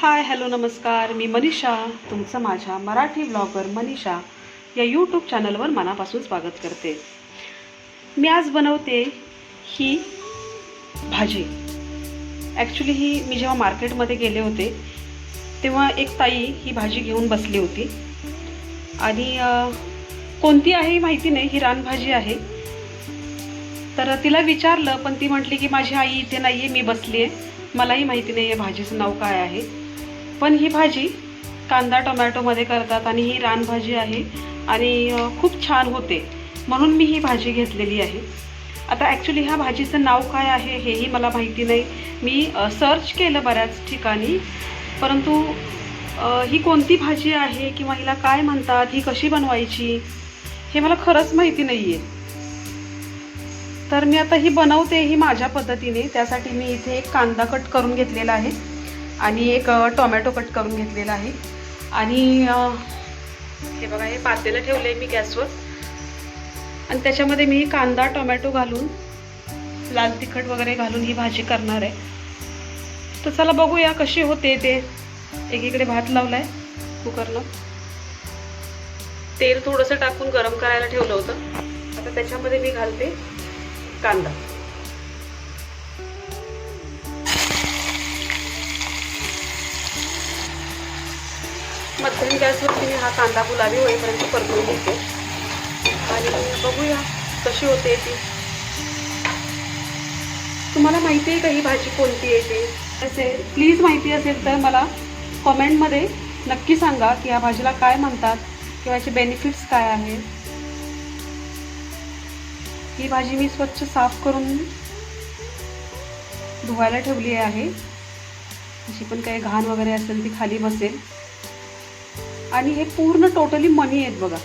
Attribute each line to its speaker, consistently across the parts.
Speaker 1: Hi hello नमस्कार. मी मनीषा. तुमचं माझ्या मराठी ब्लॉगर मनीषा या यूट्यूब चॅनलवर मनापासून स्वागत करते. मी आज बनवते ही भाजी. ॲक्च्युली ही मी जेव्हा मार्केटमध्ये गेले होते तेव्हा एक ताई ही भाजी घेऊन बसली होती. आणि कोणती आहे माहिती नाही ही रानभाजी आहे. तर तिला विचारलं पण ती म्हटली की माझी आई इथे नाही आहे मी बसली आहे मलाही माहिती नाही आहे भाजीचं नाव काय आहे. पण ही भाजी कांदा टोमॅटोमध्ये करतात आणि ही रानभाजी आहे आणि खूप छान होते. म्हणून मी ही भाजी घेतलेली आहे. आता ॲक्च्युली ह्या भाजीचं नाव काय आहे हेही मला माहिती नाही. मी सर्च केलं बऱ्याच ठिकाणी परंतु ही कोणती भाजी आहे किंवा हिला काय म्हणतात ही कशी बनवायची हे मला खरंच माहिती नाही आहे तर मी आता ही बनवते ही माझ्या पद्धतीने त्यासाठी मी इथे एक कांदा कट करून घेतलेला आहे. आणि एक टोमॅटो कट करून घेतलेला आहे. आणि हे बघा हे पातेलं ठेवलं आहे मी गॅसवर. आणि त्याच्यामध्ये मी कांदा टोमॅटो घालून लाल तिखट वगैरे घालून ही भाजी करणार आहे. तर चला बघूया कशी होते ते. एकीकडे भात लावला आहे कुकरला तेल थोडंसं टाकून गरम करायला ठेवलं होतं. आता त्याच्यामध्ये मी घालते कांदा. मध्यम गॅसवरती मी हा कांदा गुलाबी होईपर्यंत परतून घेते. आणि बघूया कशी होते ती. तुम्हाला माहिती आहे का ही भाजी कोणती आहे ती? असेल प्लीज माहिती असेल तर मला कॉमेंटमध्ये नक्की सांगा की या भाजीला काय म्हणतात किंवा याचे बेनिफिट्स काय आहेत. ही भाजी मी स्वच्छ साफ करून धुवायला ठेवली आहे. अशी पण काही घाण वगैरे असेल ती खाली बसेल. आणि हे पूर्ण टोटली मनी आहेत बघा.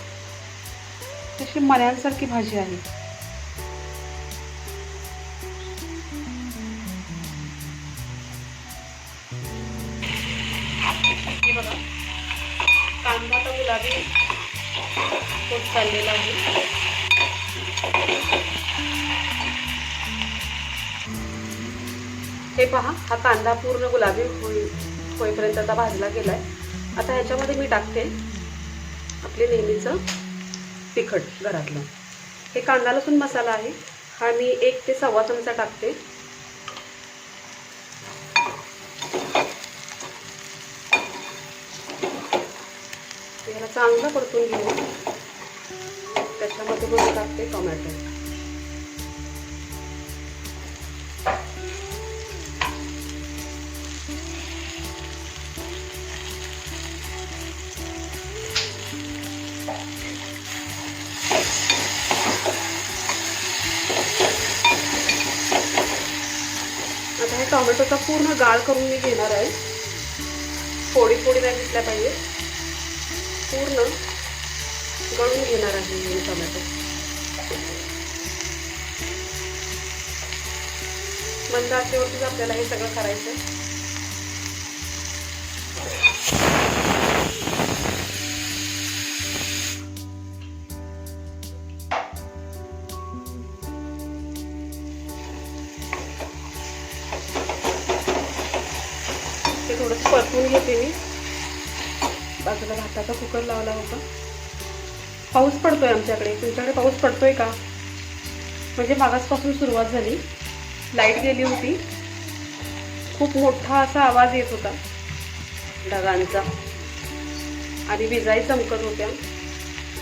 Speaker 1: तशी मण्यांसारखी भाजी आहे. बघा. कांदा तर गुलाबी खूप चाललेला आहे. हे पहा हा कांदा पूर्ण गुलाबी होई होईपर्यंत आता भाजला गेलाय. आता ह्याच्यामध्ये मी टाकते आपले नेहमीचं तिखट घरातलं. हे कांदा लसूण मसाला आहे. हा मी एक ते सव्वा चमचा टाकते. याला चांगलं परतून घेऊ त्याच्यामध्ये मग टाकते टोमॅटो. टोमॅटोचा पूर्ण गाळ करून मी घेणार आहे. फोडी फोडी नाही घेतल्या पाहिजे. पूर्ण गळून घेणार आहे मी टोमॅटो. मंद आचेवरतीच आपल्याला हे सगळं करायचं आहे. थोडंसं परतून घेते मी. बाजूला भाताचा कुकर लावला होता. पाऊस पडतोय आमच्याकडे. तुमच्याकडे पाऊस पडतोय का? म्हणजे मागासपासून सुरुवात झाली. लाइट गेली होती. खूप मोठा असा आवाज येत होता. ढगांचा. आणि विजाही चमकत होत्या.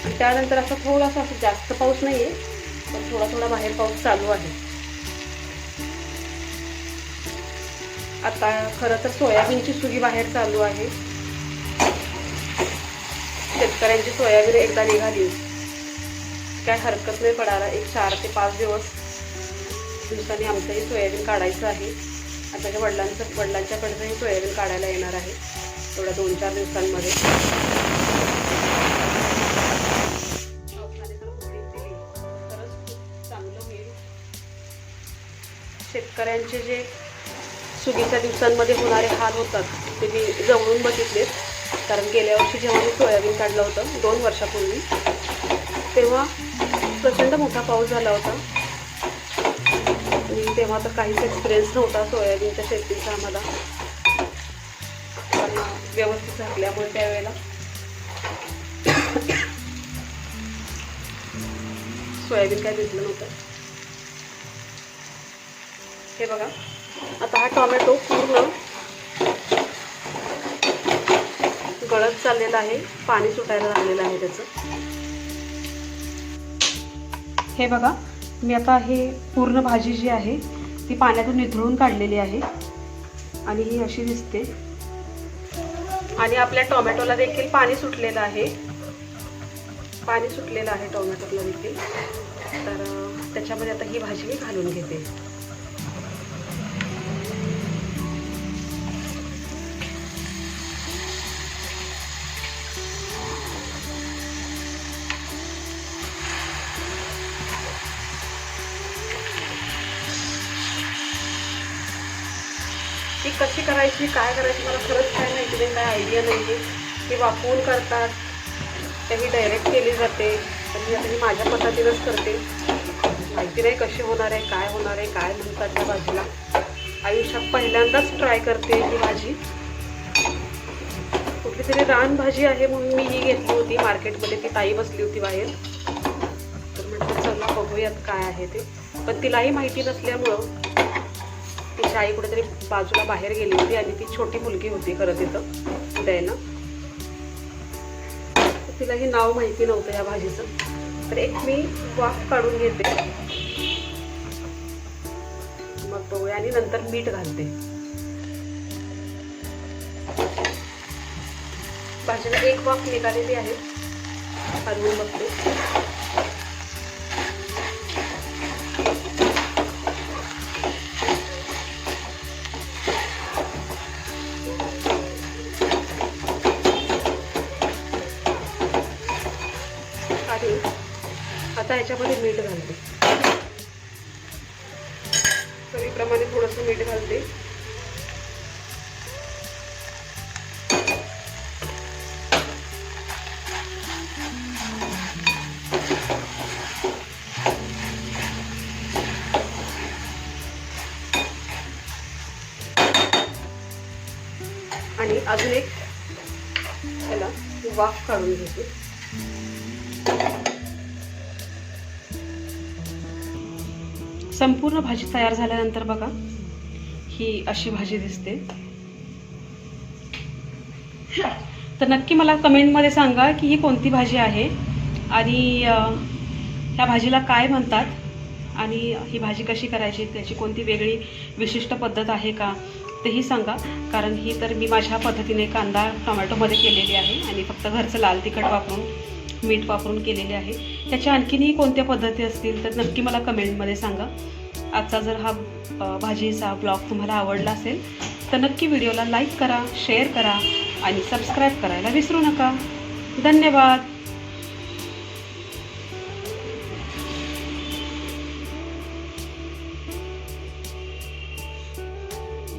Speaker 1: आणि त्यानंतर असा थोडासा असं जास्त पाऊस नाही आहे पण थोडा थोडा बाहेर पाऊस चालू आहे. आता खरं तर सोयाबीनची सुगी बाहेर चालू आहे. शेतकऱ्यांची सोयाबीन एकदा निघाली. काय हरकत नाही पडायला. एक चार ते पाच दिवस दिवसांनी आमचंही सोयाबीन काढायचं आहे. आता माझ्या वडिलांचं वडिलांच्याकडचंही सोयाबीन काढायला येणार आहे. थोड्या दोन चार दिवसांमध्ये. चांगलं होईल. शेतकऱ्यांचे जे सुगीच्या दिवसांमध्ये होणारे हाल होतात ते मी जवळून बघितलेत कारण गेल्या वर्षी जेव्हा मी सोयाबीन काढलं होतं दोन वर्षापूर्वी तेव्हा प्रचंड मोठा पाऊस झाला होता. आणि तेव्हा तर काहीच एक्सपिरियन्स नव्हता सोयाबीनच्या शेतीचा आम्हाला. कारण व्यवस्थित झाकल्यामुळे त्यावेळेला सोयाबीन काय भिजलं नव्हतं. हे बघा. आता हा टोमॅटो पूर्ण गळत चाललेला आहे. पाणी सुटायला लागलेलं आहे त्याचं. हे बघा मी आता हे पूर्ण भाजी जी आहे ती पाण्यातून निथळून काढलेली आहे. आणि ही अशी दिसते. आणि आपल्या टोमॅटोला देखील पाणी सुटलेलं आहे. पाणी सुटलेलं आहे टोमॅटोला देखील. तर त्याच्यामध्ये आता ही भाजी मी घालून घेते. कशी करायची काय करायची मला खरंच काय माहिती नाही काय आयडिया नाही आहे ती वाफवून करतात. त्याही डायरेक्ट केली जाते. पण मी आता मी माझ्या पद्धतीनंच करते. माहिती नाही कशी होणार आहे काय होणार आहे काय म्हणतात त्या भाजीला आयुष्यात पहिल्यांदाच ट्राय करते ही भाजी. कुठली तरी रान भाजी आहे म्हणून मी ही घेतली होती. मार्केटमध्ये ती ताई बसली होती बाहेर. तर म्हटलं चला बघूयात काय आहे ते. पण तिलाही माहिती नसल्यामुळं तिची आई कुठेतरी बाजूला बाहेर गेली होती आणि ती छोटी मुलगी होती खरं तिथं द्यायला तिला तिलाही नाव माहिती नव्हतं या भाजीचं. तर एक मी वाफ काढून घेते. मग बघूया आणि नंतर मीठ घालते. भाजीला एक वाफ निघालेली आहे. हलवून बघते. याच्यामध्ये मीठ घालते. चवीप्रमाणे थोडंसं मीठ घालते. आणि अजून एक त्याला वाफ काढून घेते. संपूर्ण भाजी तयार झाल्यानंतर बघा ही अशी भाजी दिसते. तर नक्की मला कमेंटमध्ये सांगा की ही कोणती भाजी आहे आणि ह्या भाजीला काय म्हणतात आणि ही भाजी कशी करायची त्याची कोणती वेगळी विशिष्ट पद्धत आहे का तेही सांगा. कारण ही तर मी माझ्या पद्धतीने कांदा टोमॅटोमध्ये केलेली आहे आणि फक्त घरचं लाल तिखट वापरून मीठ वापरून केलेले आहे. त्याच्या आणखीनही कोणत्या पद्धती असतील तर नक्की मला कमेंटमध्ये सांगा. आजचा जर हा भाजीचा ब्लॉग तुम्हाला आवडला असेल तर नक्की व्हिडिओला लाईक करा शेअर करा आणि सबस्क्राईब करायला विसरू नका. धन्यवाद.